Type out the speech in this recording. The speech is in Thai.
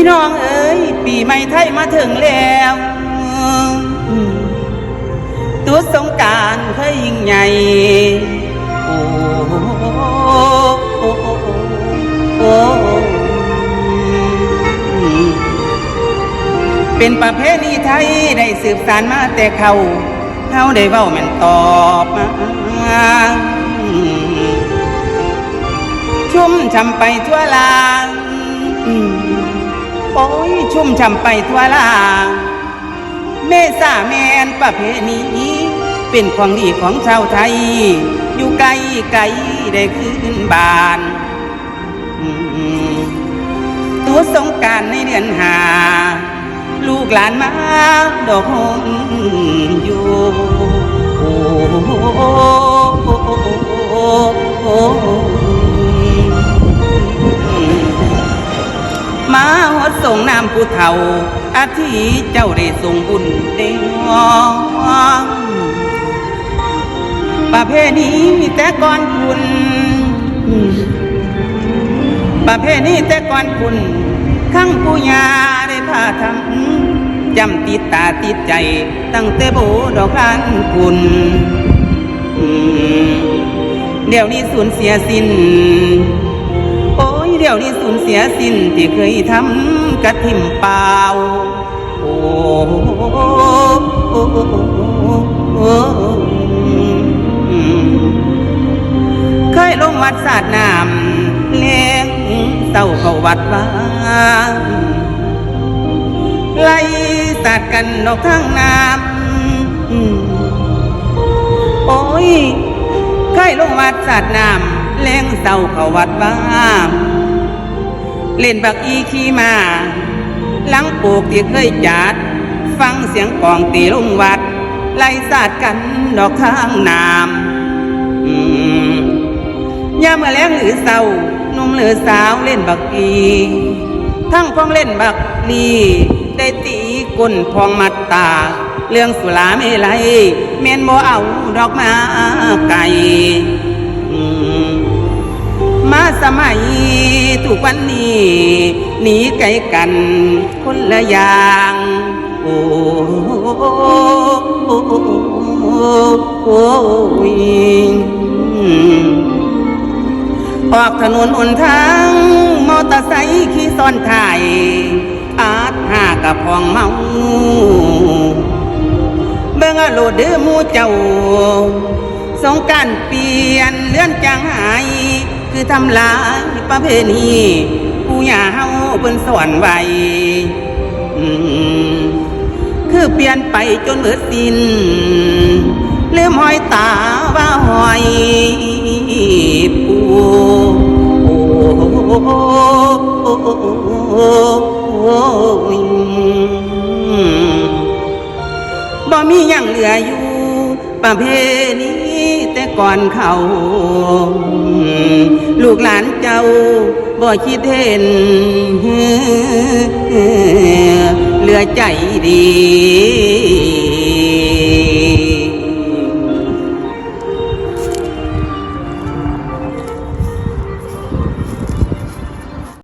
พี่น้องเอ๋ยปีใหม่ไทยมาถึงแล้วตัวสงการเคยยิ่งใหญ่ โอ้โอ้โอ้เป็นประเพณีไทยได้สืบสานมาแต่เขาเขาได้เว้าแมันตอบมาชุ่มช่ำไปทั่วลาง โอ้ยชุ่มช่ำไปทั่วลางเมษาแมนประเพณีเป็นของดีของชาวไทย อยู่ไกลไกลได้ขึ้นบานตัวสงการในเดือนหา ลูกหลานมาดอกหงอยู่ มาหดส่งน้ำผู้เฒ่า อาทิเจ้าได้ส่งบุญได้หองประเพณีแต่ก่อนคุณประเพณีแต่ก่อนคุณข้างผู้ยาได้พาทำจำติดตาติดใจ ตั้งแต่โบดอกคันคุณเดี๋ยวนี้สูญเสียสิ้นโอ้ย เดี๋ยวนี้สูญเสียสิ้นที่เคยทำกระทิมเปล่า โอ้เคยลงวัดสาดน้ำเลี้ยงเต้าเข้าวัดว่างไล่สาดกันนอกทางน้ำโอ้ยเคยลงวัดสาดน้ำเลี้ยงเสาเขาวัดบ้าง เล่นบักอีขี่มาหลังปลูกที่เคยจัด ฟังเสียงกองตีลงวัด ไล่สาดกันดอกทางน้ำอืมยามเมื่อแล้งหรือเศร้านุ่มหรือสาวเล่นบักอีทั้งพ้องเล่นบักลีได้ตีก้นพองมัดตา เรื่องสุราไม่ไรเมนบ่เอาดอกมาไก่ มัยทุกวันนี้หนีไกลกันคนละอย่าง โอ้โอ้โอ้ออกถนนหนทาง มอเตอร์ไซค์ขี่ซ้อนท้าย อาจหากับพองเมา เบิ่งอะโลดเด้อมูเจ้า สงการเปลี่ยนเลื่อนจางหาย คือทำลายประเพณีผู้ย่าเฮาเพิ่นสอนไว้คือเปลี่ยนไปจนเบิดสิ้นลืมหอยตาว่าหอยปูโอ้บ่มีหยังเหลืออยู่ ประเพณีแต่ก่อนเขา ลูกหลานเจ้าบ่คิดเห็นเหลือใจดี